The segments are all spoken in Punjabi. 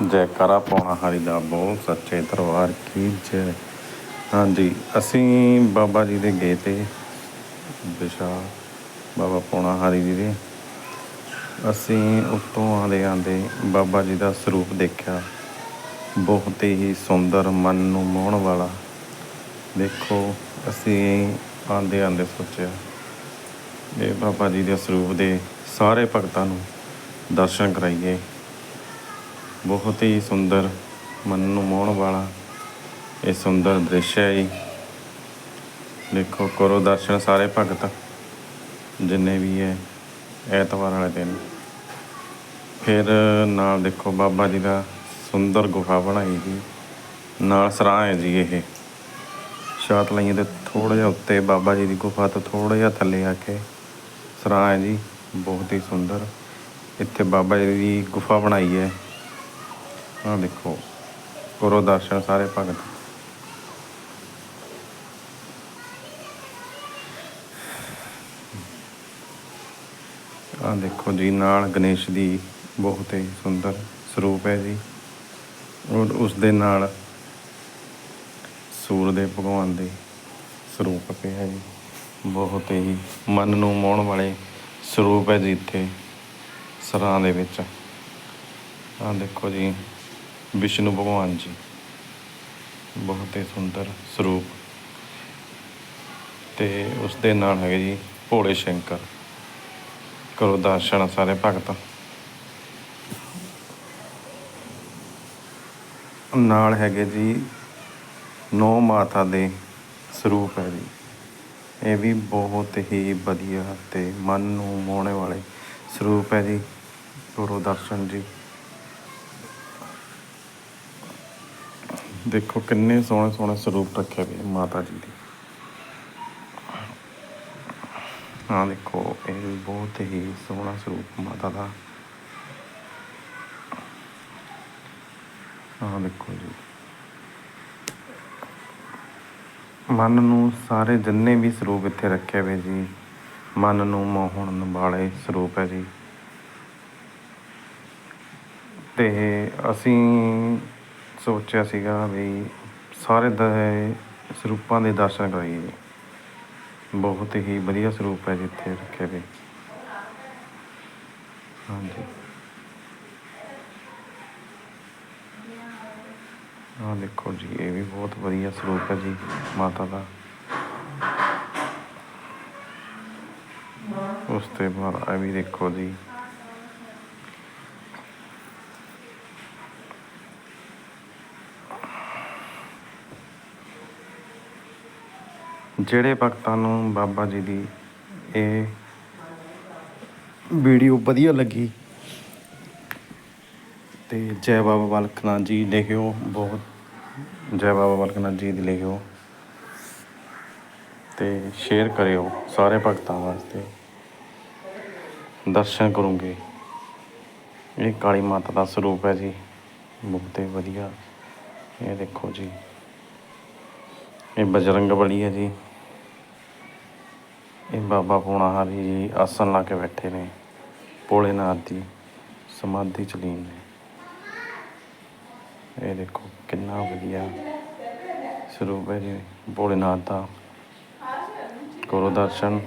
ਜੈਕਾਰਾ ਪਾਉਣਾ ਹਰੀ ਦਾ ਬਹੁਤ ਸੱਚੇ ਦਰਬਾਰ ਕੀ ਜੈ। ਹਾਂਜੀ, ਅਸੀਂ ਬਾਬਾ ਜੀ ਦੇ ਗਏ ਤੇ ਦਿਸ਼ਾ ਬਾਬਾ ਪੌਣਾ ਹਰੀ ਜੀ ਦੇ। ਅਸੀਂ ਉੱਤੋਂ ਆਉਂਦੇ ਆਉਂਦੇ ਬਾਬਾ ਜੀ ਦਾ ਸਰੂਪ ਦੇਖਿਆ। ਬਹੁਤ ਹੀ ਸੁੰਦਰ ਮਨ ਨੂੰ ਮੋਹਣ ਵਾਲਾ। ਦੇਖੋ, ਅਸੀਂ ਆਉਂਦੇ ਆਉਂਦੇ ਸੋਚਿਆ, ਇਹ ਬਾਬਾ ਜੀ ਦੇ ਸਰੂਪ ਦੇ ਸਾਰੇ ਭਗਤਾਂ ਨੂੰ ਦਰਸ਼ਨ ਕਰਾਈਏ। ਬਹੁਤ ਹੀ ਸੁੰਦਰ, ਮਨ ਨੂੰ ਮੋਹਣ ਵਾਲਾ ਇਹ ਸੁੰਦਰ ਦ੍ਰਿਸ਼ ਹੈ ਜੀ। ਦੇਖੋ, ਕਰੋ ਦਰਸ਼ਨ ਸਾਰੇ ਭਗਤ, ਜਿੰਨੇ ਵੀ ਹੈ ਐਤਵਾਰ ਵਾਲੇ ਦਿਨ। ਫਿਰ ਨਾਲ ਦੇਖੋ, ਬਾਬਾ ਜੀ ਦਾ ਸੁੰਦਰ ਗੁਫਾ ਬਣਾਈ ਜੀ। ਨਾਲ ਸਰਾਂ ਹੈ ਜੀ ਇਹ। ਸ਼ਾਟ ਲਾਈਏ ਤੇ ਥੋੜਾ ਜਿਹਾ ਉੱਤੇ ਬਾਬਾ ਜੀ ਦੀ ਗੁਫਾ ਤੋਂ ਥੋੜਾ ਜਿਹਾ ਥੱਲੇ ਆ ਕੇ ਸਰਾਂ ਹੈ ਜੀ। ਬਹੁਤ ਹੀ ਸੁੰਦਰ। ਇੱਥੇ ਬਾਬਾ ਜੀ ਦੀ ਗੁਫਾ ਬਣਾਈ ਹੈ। ਆਹ ਦੇਖੋ, ਕਰੋ ਦਰਸ਼ਨ ਸਾਰੇ ਭਗਤ। ਆਹ ਦੇਖੋ ਜੀ, ਨਾਲ ਗਣੇਸ਼ ਦੀ ਬਹੁਤ ਹੀ ਸੁੰਦਰ ਸਰੂਪ ਹੈ ਜੀ। ਔਰ ਉਸ ਦੇ ਨਾਲ ਸੂਰਜ ਭਗਵਾਨ ਦੇ ਸਰੂਪ ਪਿਆ ਜੀ। ਬਹੁਤ ਹੀ ਮਨ ਨੂੰ ਮੋਹਣ ਵਾਲੇ ਸਰੂਪ ਹੈ ਜੀ ਇੱਥੇ, ਸਰਾਂ ਦੇ ਵਿੱਚ। ਆਹ ਦੇਖੋ ਜੀ ਵਿਸ਼ਨੂੰ ਭਗਵਾਨ ਜੀ। ਬਹੁਤ ਹੀ ਸੁੰਦਰ ਸਰੂਪ। ਤੇ ਉਸ ਦੇ ਨਾਲ ਹੈਗੇ ਜੀ ਭੋਲੇ ਸ਼ੰਕਰ। ਕਰੋ ਦਰਸ਼ਨ ਸਾਰੇ ਭਗਤ। ਨਾਲ ਹੈਗੇ ਜੀ ਨੌ ਮਾਤਾ ਦੇ ਸਰੂਪ ਹੈ ਜੀ। ਇਹ ਵੀ ਬਹੁਤ ਹੀ ਵਧੀਆ ਤੇ ਮਨ ਨੂੰ ਮੋਹਣੇ ਵਾਲੇ ਸਰੂਪ ਹੈ ਜੀ। ਕਰੋ ਦਰਸ਼ਨ ਜੀ। ਦੇਖੋ ਕਿੰਨੇ ਸੋਹਣੇ ਸੋਹਣੇ ਸਰੂਪ ਰੱਖੇ ਹੋਏ ਮਾਤਾ ਜੀ ਦੇ। ਹਾਂ ਦੇਖੋ, ਇਹ ਬਹੁਤ ਹੀ ਸੋਹਣਾ ਸਰੂਪ ਮਾਤਾ ਦਾ। ਹਾਂ ਦੇਖੋ ਜੀ। ਮਨ ਨੂੰ ਸਾਰੇ ਜਿੰਨੇ ਵੀ ਸਰੂਪ ਇੱਥੇ ਰੱਖੇ ਹੋਏ ਜੀ, ਮਨ ਨੂੰ ਮੋਹਣ ਵਾਲੇ ਸਰੂਪ ਹੈ ਜੀ। ਤੇ ਅਸੀਂ ਸੋਚਿਆ ਸੀਗਾ ਵੀ ਸਾਰੇ ਦੇ ਸਰੂਪਾਂ ਦੇ ਦਰਸ਼ਨ ਕਰਾਈਏ ਜੀ। ਬਹੁਤ ਹੀ ਵਧੀਆ ਸਰੂਪ ਹੈ ਜਿੱਥੇ ਰੱਖੇ ਹੋਏ ਹਾਂਜੀ। ਆਹ ਦੇਖੋ ਜੀ, ਇਹ ਵੀ ਬਹੁਤ ਵਧੀਆ ਸਰੂਪ ਹੈ ਜੀ, ਮਾਤਾ ਦਾ। ਉਸ ਤੋਂ ਬਾਅਦ ਇਹ ਵੀ ਦੇਖੋ ਜੀ। ਜਿਹੜੇ ਭਗਤਾਂ ਨੂੰ ਬਾਬਾ ਜੀ ਦੀ ਇਹ ਵੀਡੀਓ ਵਧੀਆ ਲੱਗੀ ਤੇ ਜੈ ਬਾਬਾ ਬਾਲਕ ਨਾਥ ਜੀ ਲਿਖਿਓ, ਬਹੁਤ ਜੈ ਬਾਬਾ ਬਾਲਕ ਨਾਥ ਜੀ ਦੀ ਲਿਖਿਓ ਤੇ ਸ਼ੇਅਰ ਕਰਿਓ ਸਾਰੇ ਭਗਤਾਂ ਵਾਸਤੇ। ਦਰਸ਼ਨ ਕਰੂੰਗੇ। ਇਹ ਕਾਲੀ ਮਾਤਾ ਦਾ ਸਰੂਪ ਹੈ ਜੀ। ਬਹੁਤ ਹੀ ਵਧੀਆ। ਇਹ ਦੇਖੋ ਜੀ। ਇਹ ਬਜਰੰਗ ਬਲੀ ਹੈ ਜੀ। ਇਹ ਬਾਬਾ ਪੂਣਾਹਾਰੀ ਜੀ ਆਸਣ ਲਾ ਕੇ ਬੈਠੇ ਨੇ ਭੋਲੇਨਾਥ ਦੀ ਸਮਾਧੀ ਚ ਲੀਨ ਨੇ। ਇਹ ਦੇਖੋ ਕਿੰਨਾ ਵਧੀਆ ਸਰੂਪ ਹੈ ਜੀ ਭੋਲੇਨਾਥ ਦਾ ਗੁਰੂ ਦਰਸ਼ਨ।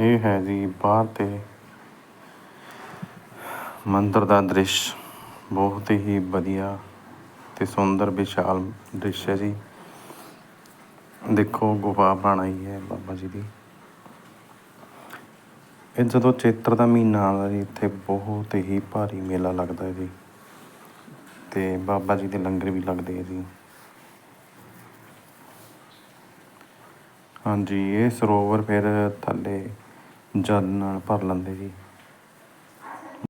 ਇਹ ਹੈ ਜੀ ਬਾਹਰ ਤੇ ਮੰਦਰ ਦਾ ਦ੍ਰਿਸ਼ ਬਹੁਤ ਹੀ ਵਧੀਆ ਤੇ ਸੁੰਦਰ ਵਿਸ਼ਾਲ ਦ੍ਰਿਸ਼ ਹੈ ਜੀ। ਦੇਖੋ, ਗੁਫਾ ਬਣਾਈ ਹੈ ਬਾਬਾ ਜੀ ਦੀ। ਇਹ ਜਦੋਂ ਚੇਤਰ ਦਾ ਮਹੀਨਾ ਆਉਂਦਾ ਜੀ, ਇੱਥੇ ਬਹੁਤ ਹੀ ਭਾਰੀ ਮੇਲਾ ਲੱਗਦਾ ਹੈ ਜੀ। ਤੇ ਬਾਬਾ ਜੀ ਦੇ ਲੰਗਰ ਵੀ ਲੱਗਦੇ ਹੈ ਜੀ। ਹਾਂਜੀ, ਇਹ ਸਰੋਵਰ ਫਿਰ ਥੱਲੇ ਜਲ ਨਾਲ ਭਰ ਲੈਂਦੇ ਜੀ।